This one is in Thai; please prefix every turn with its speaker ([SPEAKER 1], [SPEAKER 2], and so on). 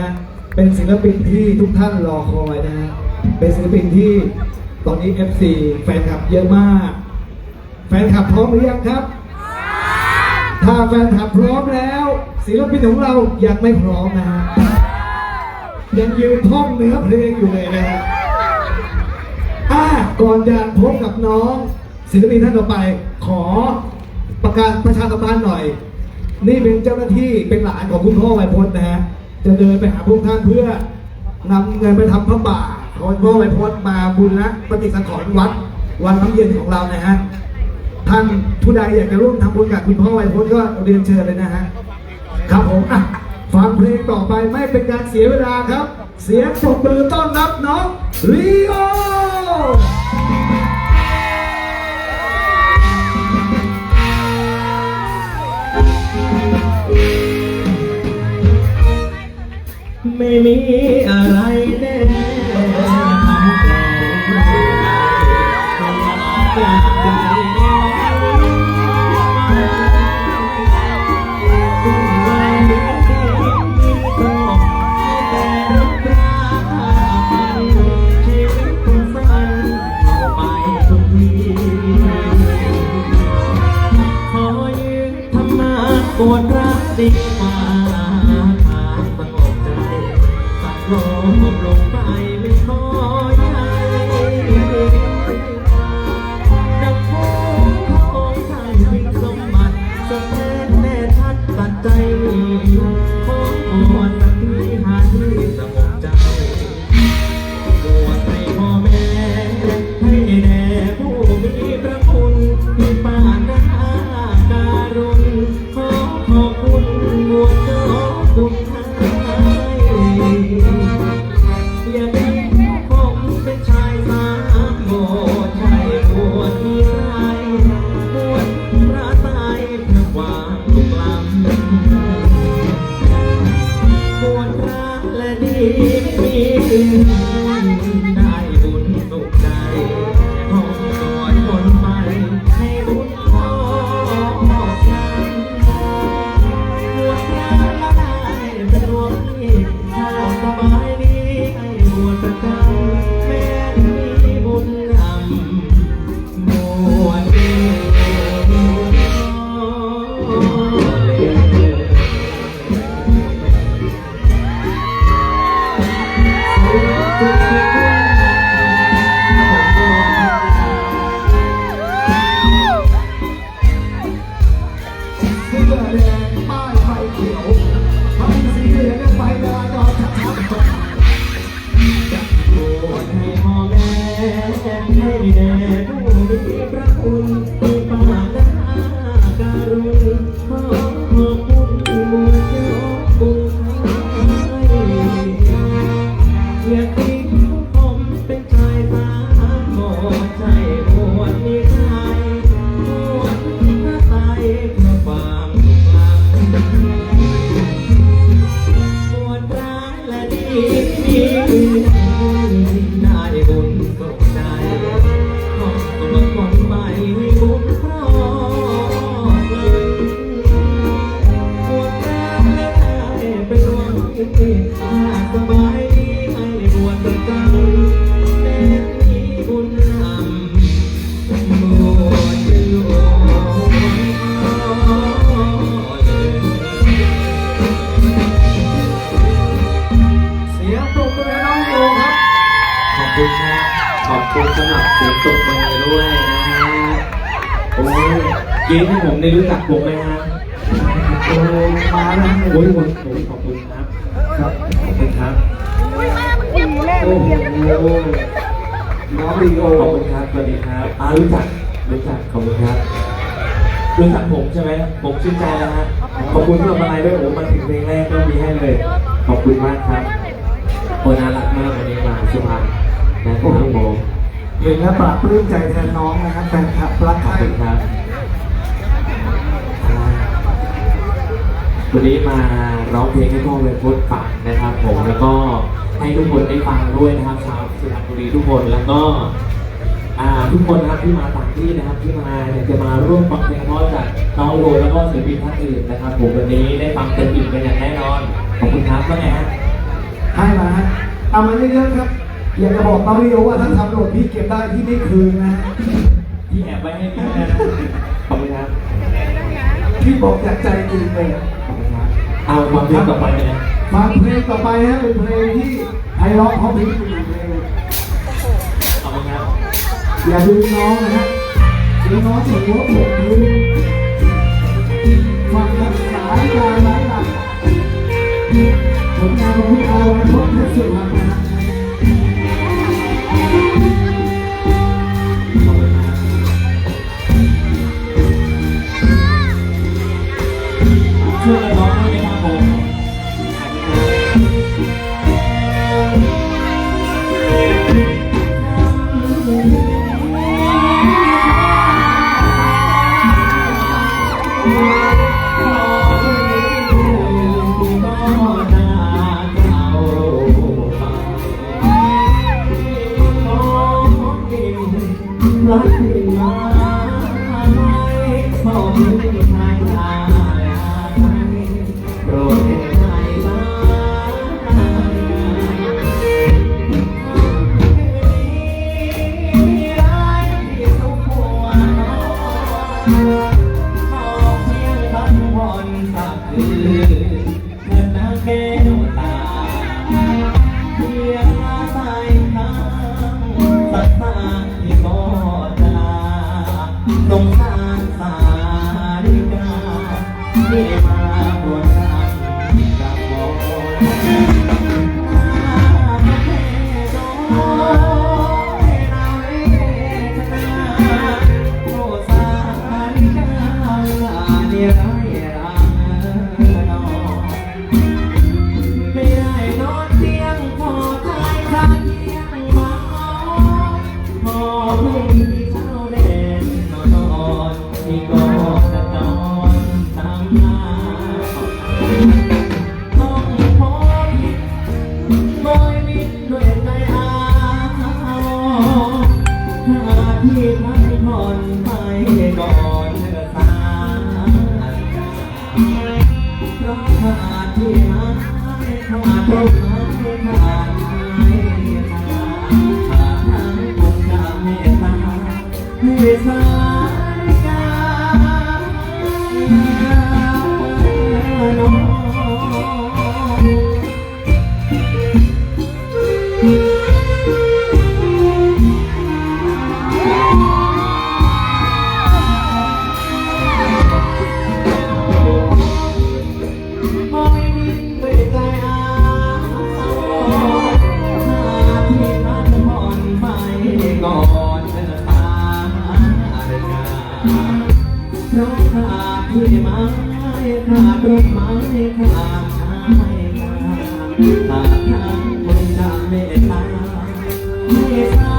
[SPEAKER 1] ฮะ เป็นศิลปินที่ทุกท่านรอคอยนะฮะ เป็นศิลปินที่ตอนนี้ FC แฟนคลับเยอะมาก แฟนคลับพร้อมหรือยังครับ ถ้าแฟนคลับพร้อมแล้ว ศิลปินของเรายังไม่พร้อมนะฮะ ยังยืนท่องเนื้อเพลงอยู่เลยนะฮะอ่าก่อนจะพบกับน้องศิลปินท่านต่อไปขอประกาศประชาสัมพันธ์หน่อย นี่เป็นเจ้าหน้าที่เป็นหลานของคุณพ่อไวยพจน์นะฮะ จะเดินไปหาพวกท่านเพื่อนำเงินไปทำพระป่าขอพ่อไวยพจน์มาบุญนะปฏิสังขรณ์วัด วันน้ำเย็นของเรานะฮะท่านผู้ใดอยากจะร่วมทำบุญกับคุณพ่อไวยพจน์ก็เรียนเชิญเลยนะฮะครับผมอะฟังเพลงต่อไปไม่เป็นการเสียเวลาครับ เสียงปรบมือต้อนรับน้องลีโอ
[SPEAKER 2] ม่มีอะไรแน่ทำแก่อยากได้ความีที่มีครอบมีแต่รักรามันชีวิตคุณสั้นเอาไปทุกทีขอยืนทำนาปวดรักดีกว่า ได้บุญสุขใจห้องสดคนไปให้บุญพอกนั้นบวชพระและได้เป็นรวมที่ถ้าสบายดีให้บวชประจำแม้มีบุญนำบวชเอง คุณครับขอบคุณสำห
[SPEAKER 1] รับ
[SPEAKER 2] เสียงตบมือด้วยนะฮะโอ้ยเกมที่ผมได้รู้จักผมไหมฮะ
[SPEAKER 1] โอ้มาแล้ว
[SPEAKER 2] โอ้ยผมโอ้ยขอบคุณครับ
[SPEAKER 1] ครับ
[SPEAKER 2] ขอบคุณครับ
[SPEAKER 1] โอ้โหน้องลีโอ
[SPEAKER 2] ขอบคุณครับสวัสดีครับอารู้จักรู้จักขอบคุณครับรู้จักผมใช่ไหมผมชื่นใจแล้วฮะขอบคุณสำหรับอะไรด้วยโอ้มาถึงเพลงแรกก็มีให้เลย ขอบคุณมากครับโอน่ารักมากวันนี้มาสุพรรณ นะครับผม
[SPEAKER 1] เห็นแล้วปรับปลื้มใจแทนน้องนะครับแฟนคลับรัก
[SPEAKER 2] ขอบ
[SPEAKER 1] ใคร
[SPEAKER 2] คุณครับอ่าวันนี้มาร้องเพลงให้พ่อเวรพุทธฟังนะครับผมแล้วก็ให้ทุกคนได้ฟังด้วยนะครับชาวสุพรรณบุรีทุกคนแล้วก็ อ่าทุกคนนะครับที่มาต่างที่นะครับที่มาเนี่ยจะมาร่วมฟังเพลงเพราะจากน้องโรยแล้วก็ศิลปินท่านอื่นนะครับผมวันนี้ได้ฟังเต็มอิ่มกันอย่างแน่นอนขอบคุณครับว่าไงฮะ
[SPEAKER 1] ให้มาฮะเอามาเยอะๆครับ อยากจะบอกมาริโอว่าถ้าทำหล่นพี่เก็บได้พี่ไม่คืนนะฮะ
[SPEAKER 2] ที่แอบไว้ให้พี่นะขอบคุณครับ
[SPEAKER 1] พี่บอกจากใจจริงเลย
[SPEAKER 2] ขอบคุณครับเอามาเพลงต่อไปเลย
[SPEAKER 1] ฟังเพลงต่อไปฮะเป็นเพลงที่ไพเราะเพราะมีอยู่เพลง
[SPEAKER 2] ขอบคุณครับ
[SPEAKER 1] อย่าดูน้องนะฮะดูน้องส่วนหัวผมดูฟังรักษาการไร้หลักผลงานของพี่อาไว้พบเพชรสุพรรณ
[SPEAKER 2] พอมีทางทาง มาบวชรักกับโมโ You.